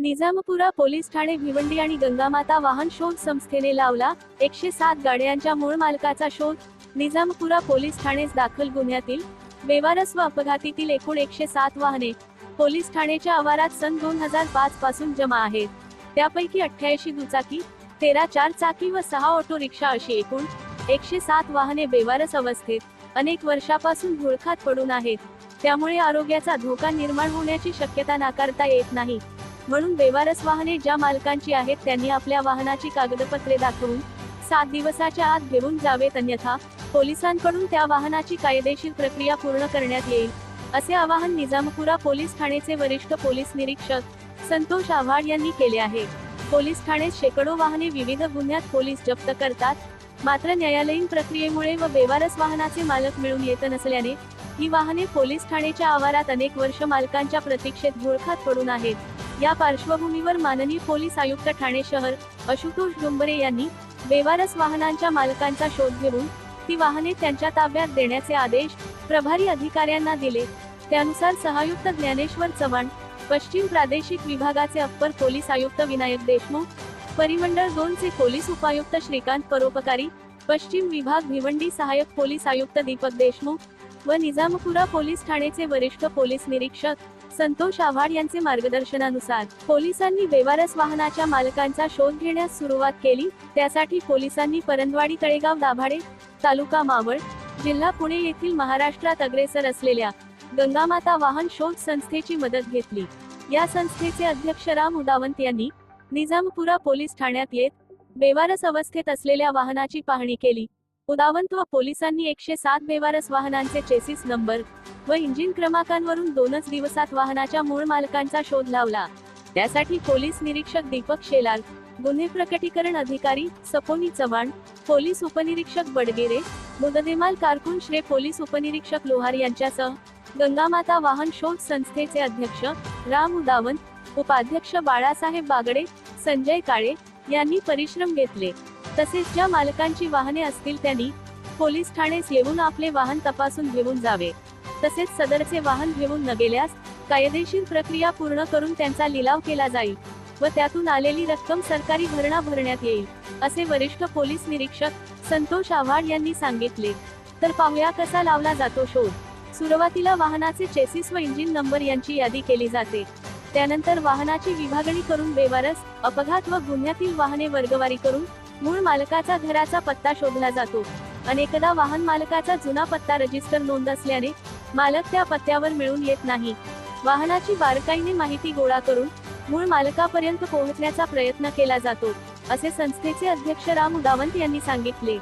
Nizampura police Thane Bhiwandi आणि गंगामाता वाहन शोध संस्थेने लावला. एकशे सात गाड्यांच्या मूळ मालकाचा शोध निजामपुरा पोलीस ठाणेस दाखल गुन्ह्यातील बेवारस व अपघातीतील एकूण एकशे सात वाहने पोलीस ठाण्याच्या आवारात सन दोन हजार पाच पासून जमा आहेत. त्यापैकी अठ्ठ्याऐंशी दुचाकी तेरा चार चाकी व सहा ऑटो रिक्षा अशी एकूण एकशे सात वाहने बेवारस अवस्थेत अनेक वर्षापासून धुळखात पडून आहेत. त्यामुळे आरोग्याचा धोका निर्माण होण्याची शक्यता नाकारता येत नाही. म्हणून बेवारस वाहने ज्या मालकांची आहेत त्यांनी आपल्या वाहनाची कागदपत्रे दाखवून सात दिवसाच्या आत घेऊन जावेत अन्यथा पोलिसांकडून त्या वाहनाची कायदेशीर प्रक्रिया पूर्ण करण्यात येईल असे आवाहन निजामपुरा पोलीस ठाणेचे वरिष्ठ पोलीस निरीक्षक संतोष आव्हाड यांनी केले आहे. पोलीस ठाण्यात शेकडो वाहने विविध गुन्ह्यात पोलीस जप्त करतात मात्र न्यायालयीन प्रक्रियेमुळे व बेवारस वाहनाचे मालक मिळून येत नसल्याने ही वाहने पोलीस ठाण्याच्या आवारात अनेक वर्ष मालकांच्या प्रतीक्षेत घोळखात पडून आहेत. या पार्श्वभूमीवर माननीय पोलीस आयुक्त ठाणे शहर आशुतोष डुंबरे यांनी बेवारस वाहनांच्या मालकांचा शोध घेऊन ती वाहने त्यांच्या ताब्यात देण्याचे आदेश प्रभारी अधिकाऱ्यांना दिले. त्यानुसार सहायुक्त ज्ञानेश्वर चव्हाण पश्चिम प्रादेशिक विभागाचे अप्पर पोलीस आयुक्त विनायक देशमुख परिमंडळ दोन चे पोलीस उपायुक्त श्रीकांत परोपकारी पश्चिम विभाग भिवंडी सहाय्यक पोलीस आयुक्त दीपक देशमुख व निजामपुरा पोलीस ठाणेचे वरिष्ठ पोलीस निरीक्षक संतोष आव्हाड यांचे मार्गदर्शनानुसार पोलिसांनी बेवारस वाहनाच्या मालकांचा शोध घेण्यास सुरुवात केली. त्यासाठी पोलिसांनी परंदवाडी तळेगाव दाभाडे तालुका मावळ जिल्हा पुणे येथील महाराष्ट्रात अग्रेसर असलेल्या गंगामाता वाहन शोध संस्थेची मदत घेतली. या संस्थेचे अध्यक्ष राम उदावंत यांनी निजामपुरा पोलीस ठाण्यात येत बेवारस अवस्थेत असलेल्या वाहनाची पाहणी केली. उदावंत व पोलिसांनी एकशे सात बेवारस वाहनांचे चेसिस नंबर व इंजिन क्रमांकांवरून दोनच दिवसात वाहनाच्या मूळ मालकांचा शोध लावला. त्यासाठी पोलीस निरीक्षक दीपक शेलार गुन्हे प्रकटीकरण अधिकारी सपोनी चव्हाण पोलीस उपनिरीक्षक बडगेरे मुददेमाल कारकून श्रे पोलीस उपनिरीक्षक लोहार यांच्यासह गंगामाता वाहन शोध संस्थेचे अध्यक्ष राम उदावंत उपाध्यक्ष बाळासाहेब बागडे संजय काळे यांनी परिश्रम घेतले. तसेच ज्या मालकांची वाहने असतील त्यांनी पोलीस ठाणेस येऊन आपले वाहन तपासून घेऊन जावे. तसेच सदरचे वाहन घेऊन न गेल्यास कायदेशीर प्रक्रिया पूर्ण करून त्यांचा लिलाव केला जाईल व त्यातून आलेली रक्कम सरकारी भरणा भरण्यात येईल असे वरिष्ठ पोलीस निरीक्षक संतोष आव्हाड यांनी सांगितले. तर पाहुया कसा लावला जातो शोध. सुरुवातीला वाहनाचे चेसिस व इंजिन नंबर यांची यादी केली जाते. त्यानंतर वाहनाची विभागणी करून बेवारस अपघात व गुन्ह्यातील वाहने वर्गवारी करून मूळ मालकाचा घराचा पत्ता शोधला जातो. अनेकदा वाहन मालकाचा जुना पत्ता रजिस्टर नोंद असल्याने मालक त्या पत्त्यावर मिळून येत नाही. वाहनाची बारकाईने माहिती गोळा करून मूळ मालकापर्यंत पोहोचण्याचा प्रयत्न केला जातो असे संस्थेचे अध्यक्ष राम उदावंत यांनी सांगितले.